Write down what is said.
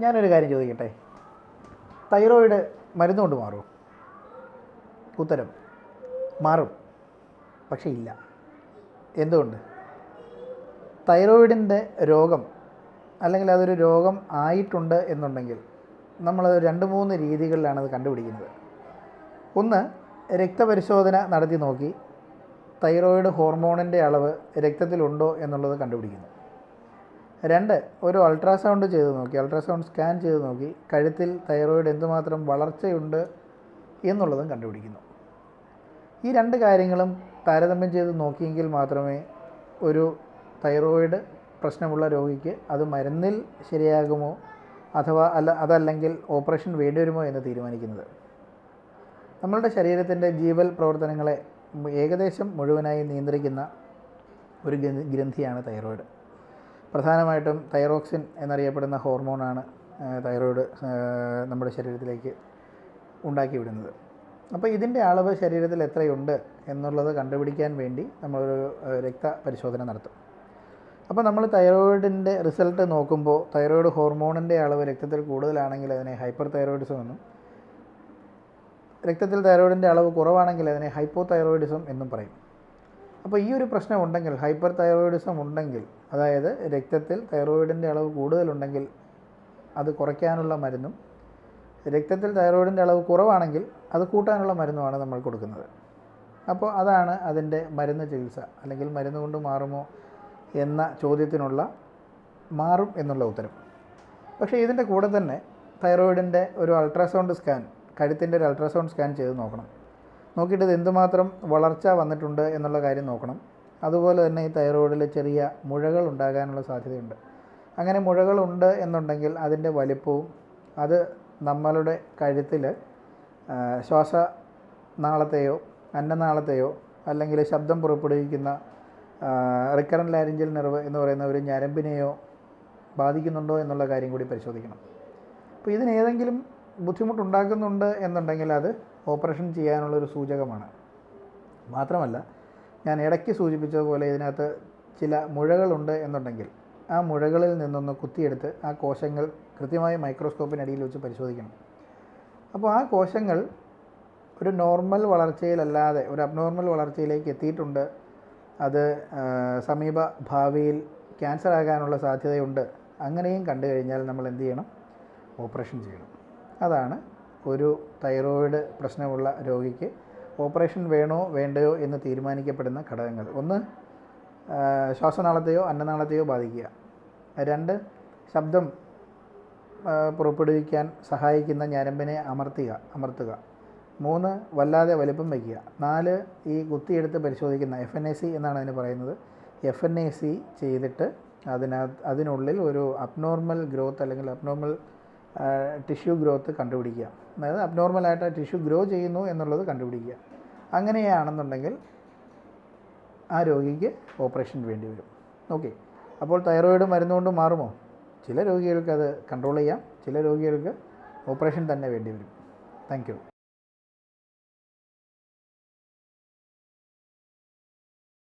ഞാനൊരു കാര്യം ചോദിക്കട്ടെ? തൈറോയിഡ് മരുന്നുകൊണ്ട് മാറുമോ ഉത്തരം മാറും പക്ഷേ ഇല്ല. എന്തുകൊണ്ട്? തൈറോയിഡിന്റെ രോഗം അല്ലെങ്കിൽ അതൊരു രോഗം ആയിട്ടുണ്ട് എന്നുണ്ടെങ്കിൽ നമ്മൾ രണ്ട് മൂന്ന് രീതികളിലാണ് അത് കണ്ടുപിടിക്കുന്നത്. ഒന്ന് രക്തപരിശോധന നടത്തി നോക്കി തൈറോയിഡ് ഹോർമോണിന്റെ അളവ് രക്തത്തിലുണ്ടോ എന്നുള്ളത് കണ്ടുപിടിക്കുന്നു. രണ്ട് ഒരു അൾട്രാസൗണ്ട് ചെയ്ത് നോക്കി. അൾട്രാസൗണ്ട് സ്കാൻ ചെയ്ത് നോക്കി. കഴുത്തിൽ തൈറോയിഡ് എന്തുമാത്രം വളർച്ചയുണ്ട് എന്നുള്ളതും കണ്ടുപിടിക്കുന്നു. ഈ രണ്ട് കാര്യങ്ങളും താരതമ്യം ചെയ്ത് നോക്കിയെങ്കിൽ മാത്രമേ ഒരു തൈറോയിഡ് പ്രശ്നമുള്ള രോഗിക്ക് അത് മരുന്നിൽ ശരിയാകുമോ അഥവാ അല്ല അതല്ലെങ്കിൽ ഓപ്പറേഷൻ വേണ്ടി വരുമോ എന്ന് തീരുമാനിക്കുന്നത്. നമ്മളുടെ ശരീരത്തിന്റെ ജീവൽ പ്രവർത്തനങ്ങളെ ഏകദേശം മുഴുവനായി നിയന്ത്രിക്കുന്ന ഒരു ഗ്രന്ഥിയാണ് തൈറോയിഡ്. പ്രധാനമായിട്ടും തൈറോക്സിൻ എന്നറിയപ്പെടുന്ന ഹോർമോണാണ് തൈറോയ്ഡ് നമ്മുടെ ശരീരത്തിലേക്ക് ഉണ്ടാക്കി വിടുന്നത് അപ്പോൾ ഇതിന്റെ അളവ് ശരീരത്തിൽ എത്രയുണ്ട് എന്നുള്ളത് കണ്ടുപിടിക്കാൻ വേണ്ടി നമ്മളൊരു രക്ത പരിശോധന നടത്തും. അപ്പോൾ നമ്മൾ തൈറോയിഡിന്റെ റിസൾട്ട് നോക്കുമ്പോൾ തൈറോയിഡ് ഹോർമോണിന്റെ അളവ് രക്തത്തിൽ കൂടുതലാണെങ്കിൽ അതിനെ ഹൈപ്പർ തൈറോയിഡിസം എന്നും രക്തത്തിൽ തൈറോയിഡിന്റെ അളവ് കുറവാണെങ്കിൽ അതിനെ ഹൈപ്പോ തൈറോയിഡിസം എന്നും പറയും. അപ്പോൾ ഈ ഒരു പ്രശ്നം ഉണ്ടെങ്കിൽ ഹൈപ്പർ തൈറോയിഡിസം ഉണ്ടെങ്കിൽ അതായത് രക്തത്തിൽ തൈറോയിഡിന്റെ അളവ് കൂടുതലുണ്ടെങ്കിൽ അത് കുറയ്ക്കാനുള്ള മരുന്നും രക്തത്തിൽ തൈറോയിഡിന്റെ അളവ് കുറവാണെങ്കിൽ അത് കൂട്ടാനുള്ള മരുന്നുമാണ് നമ്മൾ കൊടുക്കുന്നത്. അപ്പോൾ അതാണ് അതിന്റെ മരുന്ന് ചികിത്സ അല്ലെങ്കിൽ മരുന്ന് കൊണ്ട് മാറുമോ എന്ന ചോദ്യത്തിനുള്ള മാറും എന്നുള്ള ഉത്തരം. പക്ഷേ ഇതിന്റെ കൂടെ തന്നെ തൈറോയിഡിന്റെ ഒരു അൾട്രാസൗണ്ട് സ്കാൻ കഴുത്തിന്റെ ഒരു അൾട്രാസൗണ്ട് സ്കാൻ ചെയ്ത് നോക്കണം. നോക്കിയിട്ട് ഇത് എന്തുമാത്രം വളർച്ച വന്നിട്ടുണ്ട് എന്നുള്ള കാര്യം നോക്കണം. അതുപോലെ തന്നെ ഈ തൈറോയിഡിൽ ചെറിയ മുഴകൾ ഉണ്ടാകാനുള്ള സാധ്യതയുണ്ട്. അങ്ങനെ മുഴകളുണ്ട് എന്നുണ്ടെങ്കിൽ അതിന്റെ വലിപ്പവും അത് നമ്മളുടെ കഴുത്തിൽ ശ്വാസ നാളത്തെയോ അന്നനാളത്തെയോ അല്ലെങ്കിൽ ശബ്ദം പുറപ്പെടുവിക്കുന്ന റിക്കറൻ ലാരിഞ്ചൽ നെർവ് എന്ന് പറയുന്ന ഒരു ഞരമ്പിനെയോ ബാധിക്കുന്നുണ്ടോ എന്നുള്ള കാര്യം കൂടി പരിശോധിക്കണം. അപ്പോൾ ഇതിനേതെങ്കിലും ബുദ്ധിമുട്ടുണ്ടാക്കുന്നുണ്ട് എന്നുണ്ടെങ്കിൽ അത് ഓപ്പറേഷൻ ചെയ്യാനുള്ളൊരു സൂചകമാണ്. മാത്രമല്ല ഞാൻ ഇടയ്ക്ക് സൂചിപ്പിച്ചതുപോലെ ഇതിനകത്ത് ചില മുഴകളുണ്ട് എന്നുണ്ടെങ്കിൽ ആ മുഴകളിൽ നിന്നൊന്ന് കുത്തിയെടുത്ത് ആ കോശങ്ങൾ കൃത്യമായി മൈക്രോസ്കോപ്പിനടിയിൽ വെച്ച് പരിശോധിക്കണം. അപ്പോൾ ആ കോശങ്ങൾ ഒരു നോർമൽ വളർച്ചയിലല്ലാതെ ഒരു അബ്നോർമൽ വളർച്ചയിലേക്ക് എത്തിയിട്ടുണ്ട്. അത് സമീപ ഭാവിയിൽ ക്യാൻസർ ആകാനുള്ള സാധ്യതയുണ്ട്. അങ്ങനെയും കണ്ടു കഴിഞ്ഞാൽ നമ്മൾ എന്ത് ചെയ്യണം? ഓപ്പറേഷൻ ചെയ്യണം. അതാണ് ഒരു തൈറോയിഡ് പ്രശ്നമുള്ള രോഗിക്ക് ഓപ്പറേഷൻ വേണോ വേണ്ടയോ എന്ന് തീരുമാനിക്കപ്പെടുന്ന ഘടകങ്ങൾ. ഒന്ന് ശ്വാസനാളത്തെയോ അന്നനാളത്തെയോ ബാധിക്കുക. രണ്ട് ശബ്ദം പുറപ്പെടുവിക്കാൻ സഹായിക്കുന്ന ഞരമ്പിനെ അമർത്തുക അമർത്തുക. മൂന്ന് വല്ലാതെ വലിപ്പം വയ്ക്കുക. നാല് ഈ കുത്തിയെടുത്ത് പരിശോധിക്കുന്ന എഫ് എൻ എ സി എന്നാണ് അതിന് പറയുന്നത്. എഫ് എൻ എ സി ചെയ്തിട്ട് അതിനകത്ത് അതിനുള്ളിൽ ഒരു അബ്നോർമൽ ഗ്രോത്ത് അല്ലെങ്കിൽ അബ്നോർമൽ ടിഷ്യൂ ഗ്രോത്ത് കണ്ടുപിടിക്കുക. അതായത് അബ്നോർമലായിട്ട് ടിഷ്യൂ ഗ്രോ ചെയ്യുന്നു എന്നുള്ളത് കണ്ടുപിടിക്കുക. അങ്ങനെയാണെന്നുണ്ടെങ്കിൽ ആ രോഗിക്ക് ഓപ്പറേഷൻ വേണ്ടി വരും. ഓക്കെ അപ്പോൾ തൈറോയിഡ് മരുന്നുകൊണ്ട് മാറുമോ? ചില രോഗികൾക്ക് അത് കൺട്രോൾ ചെയ്യാം. ചില രോഗികൾക്ക് ഓപ്പറേഷൻ തന്നെ വേണ്ടി വരും. താങ്ക്